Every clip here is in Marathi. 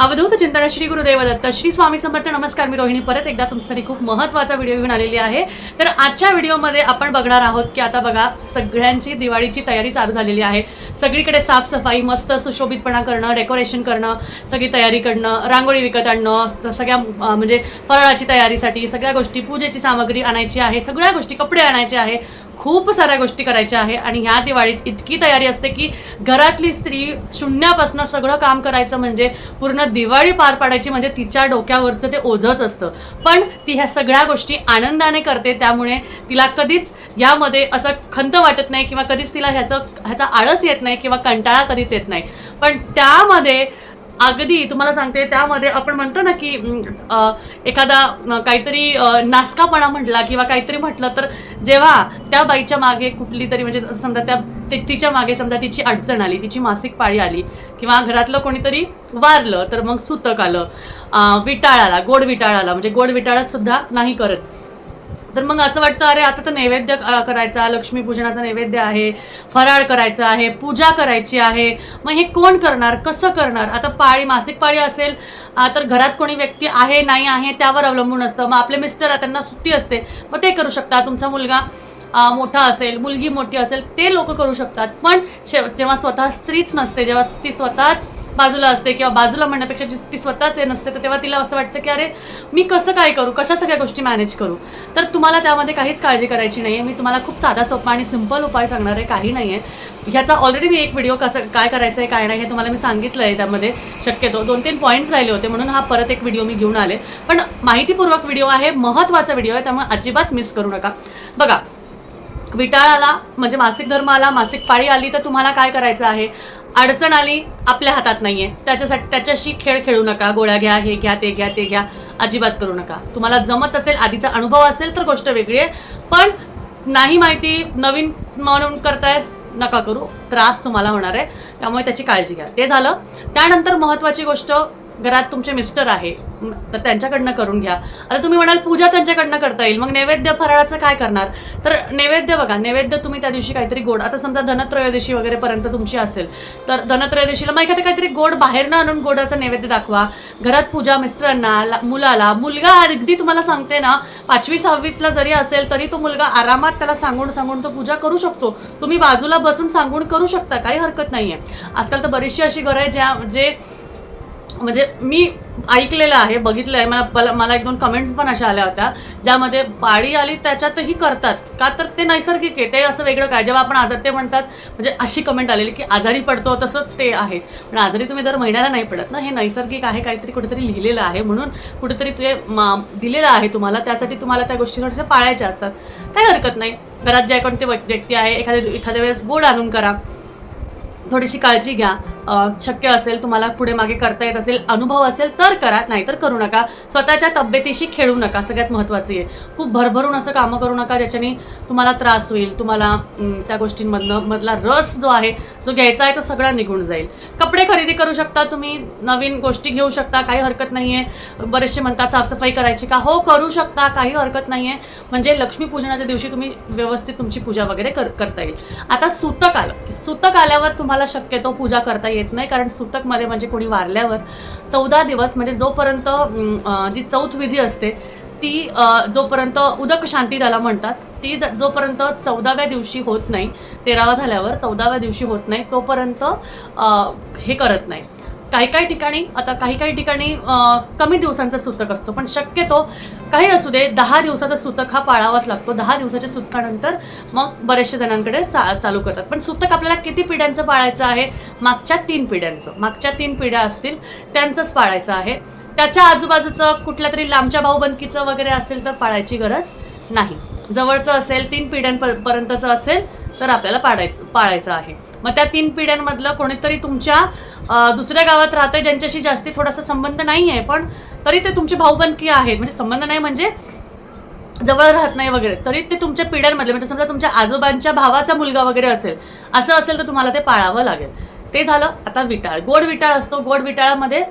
अवधूत चिंतन श्री गुरुदेव दत्त श्री स्वामी समर्थ नमस्कार मी रोहिणी. परत एकदा तुमच्यासाठी खूप महत्त्वाचा व्हिडिओ घेऊन आलेली आहे. तर आजच्या व्हिडिओमध्ये आपण बघणार आहोत की आता बघा सगळ्यांची दिवाळीची तयारी चालू झालेली आहे. सगळीकडे साफसफाई मस्त सुशोभितपणा करणं डेकोरेशन करणं सगळी तयारी करणं रांगोळी विकत आणणं सगळ्या म्हणजे फराळाची तयारीसाठी सगळ्या गोष्टी पूजेची सामग्री आणायची आहे सगळ्या गोष्टी कपडे आणायचे आहे. खूप साऱ्या गोष्टी करायच्या आहे आणि ह्या दिवाळीत इतकी तयारी असते की घरातली स्त्री शून्यापासून सगळं काम करायचं म्हणजे पूर्ण दिवाळी पार पाडायची म्हणजे तिच्या डोक्यावरचं ते ओझच असतं. पण ती ह्या सगळ्या गोष्टी आनंदाने करते त्यामुळे तिला कधीच यामध्ये असं खंत वाटत नाही किंवा कधीच तिला ह्याचं ह्याचा आळस येत नाही किंवा कंटाळा कधीच येत नाही. पण त्यामध्ये अगदी तुम्हाला सांगते त्यामध्ये आपण म्हणतो ना की एखादा काहीतरी नासकापणा म्हटला किंवा काहीतरी म्हटलं तर जेव्हा त्या बाईच्या मागे कुठली तरी म्हणजे समजा त्या तिच्यामागे समजा तिची अडचण आली तिची मासिक पाळी आली किंवा घरातलं कोणीतरी वारलं तर मग सुतक आलं विटाळ आला गोड विटाळ आला म्हणजे गोड विटाळात सुद्धा नाही करत. तर मग असं वाटतं अरे आता तर नैवेद्य करायचा लक्ष्मीपूजनाचा नैवेद्य आहे फराळ करायचा आहे पूजा करायची आहे. मग हे कोण करणार? कसं करणार? आता पाळी मासिक पाळी असेल तर घरात कोणी व्यक्ती आहे नाही आहे त्यावर अवलंबून असतं. मग आपले मिस्टर आहे, त्यांना सुट्टी असते मग ते करू शकता तुमचा मुलगा मोठा असेल मुलगी मोठी असेल ते लोक करू शकतात. पण शे- जेव्हा स्वतः स्त्रीच नसते जेव्हा ती स्वतःच बाजूला असते किंवा बाजूला म्हणण्यापेक्षा जी ती स्वतःच हे नसते तर तेव्हा तिला असं वाटतं की अरे मी कसं काय करू? कशा सगळ्या गोष्टी मॅनेज करू? तर तुम्हाला त्यामध्ये काहीच काळजी करायची नाही आहे मी तुम्हाला खूप साधा सोपा आणि सिंपल उपाय सांगणार आहे. काही नाही आहे ह्याचा ऑलरेडी मी एक व्हिडिओ कसं काय करायचं आहे काय नाही हे तुम्हाला मी सांगितलं आहे त्यामध्ये. शक्यतो दोन तीन पॉईंट्स राहिले होते म्हणून हा परत एक व्हिडिओ मी घेऊन आले. पण माहितीपूर्वक व्हिडिओ आहे महत्त्वाचा व्हिडिओ आहे त्यामुळे अजिबात मिस करू नका. बघा विटाळ आला म्हणजे मासिक धर्म आला मासिक पाळी आली तर तुम्हाला काय करायचं आहे? अडचण आली आपल्या हातात नाही आहे त्याच्यासाठी त्याच्याशी खेळ खेळू नका. गोळ्या घ्या हे घ्या ते घ्या ते घ्या. अजिबात करू नका. तुम्हाला जमत असेल आधीचा अनुभव असेल तर गोष्ट वेगळी आहे. पण नाही माहिती नवीन म्हणून करताय नका करू. त्रास तुम्हाला होणार आहे. त्यामुळे त्याची काळजी घ्या. ते झालं. त्यानंतर महत्त्वाची गोष्ट घरात तुमचे मिस्टर आहे तर त्यांच्याकडनं करून घ्या. आता तुम्ही म्हणाल पूजा त्यांच्याकडनं करता येईल मग नैवेद्य फराळाचं काय करणार? तर नैवेद्य बघा नैवेद्य तुम्ही त्या दिवशी काहीतरी गोड आता समजा धनत्रयोदशी वगैरेपर्यंत तुमची असेल तर धनत्रयोदशीला मग एखादं काहीतरी गोड बाहेरनं आणून गोडाचं नैवेद्य दाखवा. घरात पूजा मिस्टरांना ला- मुलाला मुलगा अगदी तुम्हाला सांगते ना पाचवी सहावीतला जरी असेल तरी तो मुलगा आरामात त्याला सांगून सांगून तो पूजा करू शकतो. तुम्ही बाजूला बसून सांगून करू शकता काही हरकत नाही आहे आजकाल तर बरीचशी अशी घरं आहे ज्या जे म्हणजे मी ऐकलेलं आहे बघितलं आहे मला मला- मला एक दोन कमेंट्स पण अशा आल्या होत्या ज्यामध्ये पाळी आली त्याच्यातही करतात. का तर ते नैसर्गिक आहे ते असं वेगळं काय? जेव्हा आपण आजार ते म्हणतात म्हणजे अशी कमेंट आलेली की आजारी पडतो तसं ते आहे. पण आजारी तुम्ही दर महिन्याला नाही पडत ना? हे नैसर्गिक आहे काहीतरी कुठेतरी लिहिलेलं आहे म्हणून कुठेतरी ते मा- दिलेलं आहे तुम्हाला. त्यासाठी तुम्हाला त्या गोष्टी थोड्याशा पाळायच्या असतात. काही हरकत नाही. घरात जे कोणते व्यक्ती आहे एखाद्या एखाद्या वेळेस गोड आणून करा. थोडीशी काळजी घ्या. शक्य असेल तुम्हाला पुढे मागे करता येत असेल अनुभव असेल तर करा नाहीतर करू नका. स्वतःच्या तब्येतीशी खेळू नका सगळ्यात महत्त्वाचं आहे खूप भरभरून असं कामं करू नका ज्याच्याने तुम्हाला त्रास होईल तुम्हाला त्या गोष्टींमधनं मधला रस जो आहे जो घ्यायचा आहे तो सगळा निघून जाईल. कपडे खरेदी करू शकता तुम्ही नवीन गोष्टी घेऊ शकता काही हरकत नाही आहे बरेचसे म्हणतात साफसफाई करायची का? हो करू शकता काही हरकत नाही आहे म्हणजे लक्ष्मीपूजनाच्या दिवशी तुम्ही व्यवस्थित तुमची पूजा वगैरे कर करता येईल. आता सुतक आलं. सुतक आल्यावर तुम्हाला शक्यतो पूजा करता येत नाही कारण सुतकमध्ये म्हणजे कोणी वारल्यावर चौदा दिवस म्हणजे जोपर्यंत जी चौथ विधी असते ती जोपर्यंत उदक शांती त्याला म्हणतात ती ज- जोपर्यंत चौदाव्या दिवशी होत नाही तेरावा झाल्यावर चौदाव्या दिवशी होत नाही तोपर्यंत हे करत नाही. काही काही ठिकाणी आता काही काही ठिकाणी कमी दिवसांचा सुतक असतो. पण शक्यतो काही असू दे दहा दिवसाचा सुतक हा पाळावाच लागतो. दहा दिवसाच्या सुतकानंतर मग बरेचशा जणांकडे चा चालू करतात. पण सुतक आपल्याला किती पिढ्यांचं पाळायचं आहे? मागच्या तीन पिढ्यांचं. मागच्या तीन पिढ्या असतील त्यांचंच पाळायचं आहे. त्याच्या आजूबाजूचं कुठल्या तरी लांबच्या भाऊबंदकीचं वगैरे असेल तर पाळायची गरज नाही. जवळचं असेल तीन पिढ्यांपर्यंतचं असेल तर आपल्याला पाडायचं पाळायचं आहे. मग त्या तीन पिढ्यांमधलं कोणीतरी तुमच्या दुसऱ्या गावात राहतंय ज्यांच्याशी जास्ती थोडासा संबंध नाही आहे पण तरी ते तुमचे भाऊबंदकी आहेत. म्हणजे संबंध नाही म्हणजे जवळ राहत नाही वगैरे. तरी ते तुमच्या पिढ्यांमधले म्हणजे समजा तुमच्या आजोबांच्या भावाचा मुलगा वगैरे असेल असं असेल तर तुम्हाला ते पाळावं लागेल. ते झालं आता विटाळ. गोड विटाळ असतो. गोड विटाळामध्ये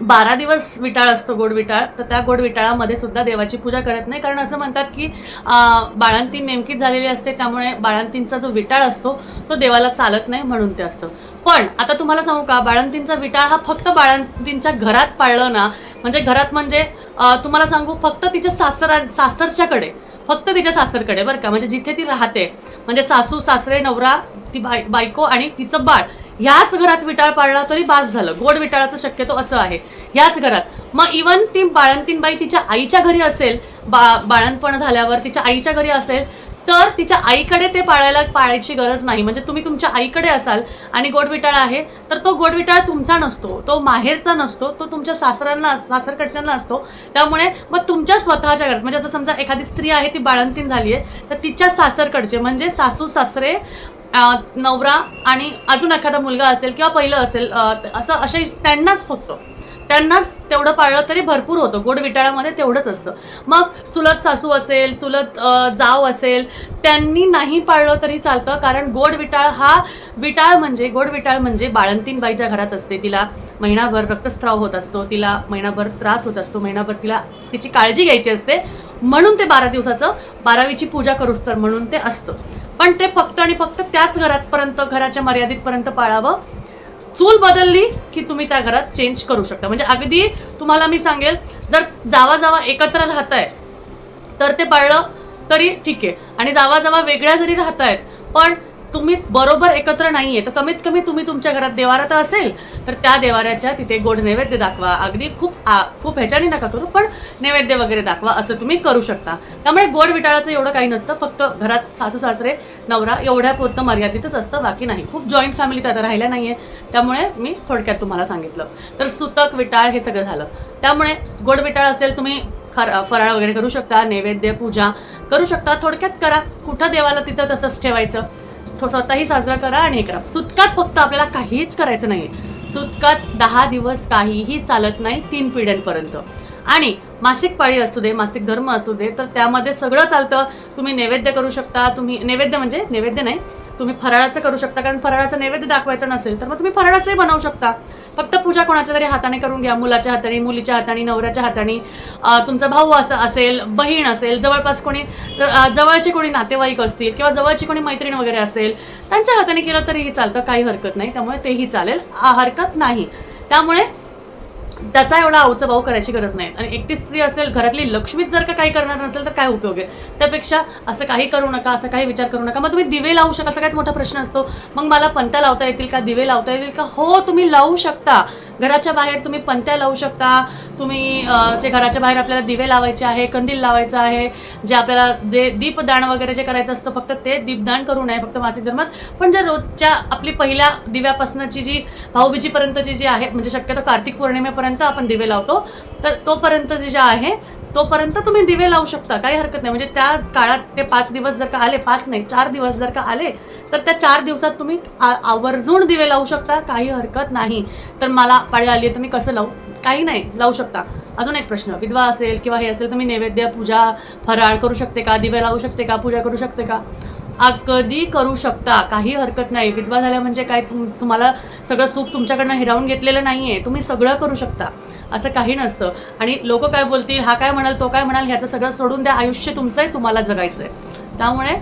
बारा दिवस विटाळ असतो गोड विटाळ तर त्या गोड विटाळामध्ये सुद्धा देवाची पूजा करत नाही. कारण असं म्हणतात की अं, नेमकीच झालेली असते त्यामुळे बाळंतींचा जो विटाळ असतो तो देवाला चालत नाही म्हणून ते असतं. पण आता तुम्हाला सांगू का बाळंतींचा विटाळ हा फक्त बाळंतींच्या घरात पाळलं ना म्हणजे घरात म्हणजे तुम्हाला सांगू फक्त तिच्या सासरा सासरच्याकडे फक्त तिच्या सासरकडे बरं का. म्हणजे जिथे ती राहते म्हणजे सासू सासरे नवरा ती बाय बायको आणि तिचं बाळ ह्याच घरात विटाळ पाळला तरी बास झालं. गोड विटाळाचं शक्यतो असं आहे. ह्याच घरात. मग इवन ती बाळंतीणबाई तिच्या आईच्या घरी असेल बा बाळंतपण झाल्यावर तिच्या आईच्या घरी असेल तर तिच्या आईकडे ते पाळायला पाळायची गरज नाही. म्हणजे तुम्ही तुमच्या आईकडे असाल आणि गोडविटाळ आहे तर तो गोडविटाळ तुमचा नसतो. तो माहेरचा नसतो तो तुमच्या सासऱ्यांना सासरकडच्यांना असतो. त्यामुळे मग तुमच्या स्वतःच्या घरात म्हणजे आता समजा एखादी स्त्री आहे ती बाळंतीण झाली आहे तर तिच्या सासरकडचे म्हणजे सासू सासरे नवरा आणि अजून एखादा मुलगा असेल किंवा पहिलं असेल असं असे त्यांनाच फक्त त्यांनाच तेवढं पाळलं तरी भरपूर होतं. गोड विटाळामध्ये तेवढंच असतं. मग चुलत सासू असेल चुलत जाव असेल त्यांनी नाही पाळलं तरी चालतं. कारण गोड विटाळ हा विटाळ म्हणजे गोड विटाळ म्हणजे बाळंतींबाईच्या घरात असते. तिला महिनाभर रक्तस्राव होत असतो. तिला महिनाभर त्रास होत असतो. महिनाभर तिला तिची काळजी घ्यायची असते. म्हणून ते बारा दिवसाचं बारावीची पूजा करूस तर म्हणून ते असतं. पण ते फक्त आणि फक्त त्याच घरातपर्यंत घराच्या मर्यादितपर्यंत पाळावं चूल बदलली की तुम्ही त्या घरात चेंज करू शकता. म्हणजे अगदी तुम्हाला मी सांगेल जर जावा जावा एकत्र राहत आहे तर ते पाळलं तरी ठीक आहे. आणि जावा जावा वेगळ्या जरी राहत आहेत पण तुम्ही बरोबर एकत्र नाही आहे तर कमीत कमी तुम्ही तुमच्या घरात देवारा असेल तर त्या देवाऱ्याच्या तिथे गोड नैवेद्य दाखवा. अगदी खूप आ- खूप ह्याच्याने नका करू पण नैवेद्य वगैरे दाखवा असं तुम्ही करू शकता. त्यामुळे गोड विटाळाचं एवढं काही नसतं फक्त घरात सासू सासरे नवरा एवढ्यापुरतं मर्यादितच असतं बाकी नाही. खूप जॉईंट फॅमिली आता राहिल्या नाही आहे त्यामुळे मी थोडक्यात तुम्हाला सांगितलं. तर सुतक विटाळ हे सगळं झालं. त्यामुळे गोड विटाळ असेल तुम्ही खर फराळ वगैरे करू शकता नैवेद्य पूजा करू शकता. थोडक्यात करा. कुठं देवाला तिथं तसंच ठेवायचं? स्वतःही साजरा करा आणि हे करा. सुतकात फक्त आपल्याला काहीच करायचं नाही सुतकात दहा दिवस काहीही चालत नाही तीन पिढ्यांपर्यंत. आणि मासिक पाळी असू दे मासिक धर्म असू दे तर त्यामध्ये सगळं चालतं. तुम्ही नैवेद्य करू शकता तुम्ही नैवेद्य म्हणजे नैवेद्य नाही तुम्ही फराळाचं करू शकता कारण फराळाचं नैवेद्य दाखवायचं नसेल तर मग तुम्ही फराळाचंही बनवू शकता. फक्त पूजा कोणाच्या तरी हाताने करून घ्या मुलाच्या हाताने मुलीच्या हाताने नवऱ्याच्या हाताने. तुमचा भाऊ असं असेल बहीण असेल जवळपास कोणी जवळचे कोणी नातेवाईक असतील किंवा जवळची कोणी मैत्रीण वगैरे असेल त्यांच्या हाताने केलं तरीही चालतं काही हरकत नाही त्यामुळे तेही चालेल. आ, हरकत नाही. त्यामुळे त्याचा एवढा अवचा भाऊ करायची गरज नाही. आणि एकटी स्त्री असेल घरातली लक्ष्मीच जर का काही करणार नसेल तर काय उपयोग आहे? त्यापेक्षा असं काही करू नका असं काही विचार करू नका. मग तुम्ही दिवे लावू शका सगळ्यात मोठा प्रश्न असतो. मग मला पंत्या लावता येतील का? दिवे लावता येतील का? हो तुम्ही लावू शकता. घराच्या बाहेर तुम्ही पंत्या लावू शकता. तुम्ही जे घराच्या बाहेर आपल्याला दिवे लावायचे आहे कंदील लावायचं आहे जे आपल्याला जे दीपदान वगैरे जे करायचं असतं फक्त ते दीपदान करू नये फक्त मासिक धर्मात. पण ज्या रोजच्या आपली पहिल्या दिव्यापासनाची जी भाऊबीजीपर्यंतची जी आहे म्हणजे शक्यतो कार्तिक पौर्णिमेपर्यंत आपण दिवे लावतो तर तोपर्यंत जे जे आहे तोपर्यंत तुम्ही दिवे लावू शकता. काही हरकत नाही. म्हणजे त्या काळात ते पाच दिवस जर का आले पाच नाही चार दिवस जर का आले तर त्या चार दिवसात तुम्ही आवर्जून दिवे लावू शकता. काही हरकत नाही. तर मला पाळी आली आहे तर मी कसं लावू? काही नाही लावू शकता. अजून एक प्रश्न. विधवा असेल किंवा हे असेल तर मी नैवेद्य पूजा फराळ करू शकते का? दिवे लावू शकते का? पूजा करू शकते का? कधी करू शकता? काही हरकत नाही. विधवा झाल्या म्हणजे काय? तुम तुम्हाला सगळं सुख तुमच्याकडनं हिरावून घेतलेलं नाही आहे तुम्ही सगळं करू शकता. असं काही नसतं. आणि लोक काय बोलतील? हा काय म्हणाल तो काय म्हणाल? ह्याचं सगळं सोडून द्या. आयुष्य तुमचं आहे तुम्हाला जगायचं आहे त्यामुळे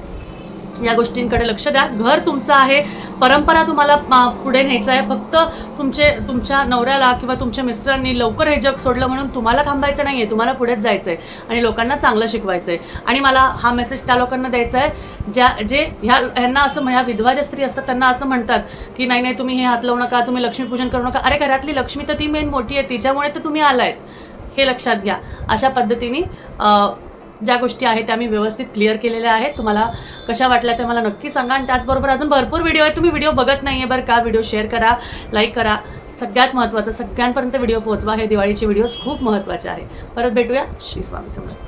या गोष्टींकडे लक्ष द्या. घर तुमचं आहे. परंपरा तुम्हाला पुढे न्यायचं आहे. फक्त तुमचे तुमच्या नवऱ्याला किंवा तुमच्या मिस्टरांनी लवकर हे जग सोडलं म्हणून तुम्हाला थांबायचं नाही आहे तुम्हाला पुढेच जायचं आहे आणि लोकांना चांगलं शिकवायचं आहे आणि मला हा मेसेज त्या लोकांना द्यायचा आहे ज्या जे ह्या ह्यांना असं ह्या विधवा ज्या स्त्री असतात त्यांना असं म्हणतात की नाही नाही तुम्ही हे हात लावू नका. तुम्ही लक्ष्मीपूजन करू नका. अरे घरातली लक्ष्मी तर ती मेन मोठी आहे. तिच्यामुळे तर तुम्ही आलाय. हे लक्षात घ्या. अशा पद्धतीने ज्या गोष्टी आहेत त्या मी व्यवस्थित क्लिअर केलेल्या आहेत. तुम्हाला कशा वाटल्या त्या मला नक्की सांगा. आणि त्याचबरोबर अजून भरपूर व्हिडिओ आहेत. तुम्ही व्हिडिओ बघत नाही आहे बरं का? व्हिडिओ शेअर करा लाईक करा. सगळ्यात महत्त्वाचं सगळ्यांपर्यंत व्हिडिओ पोहोचवा. हे दिवाळीचे व्हिडिओज खूप महत्त्वाचे आहे. परत भेटूया. श्री स्वामी समर्थ.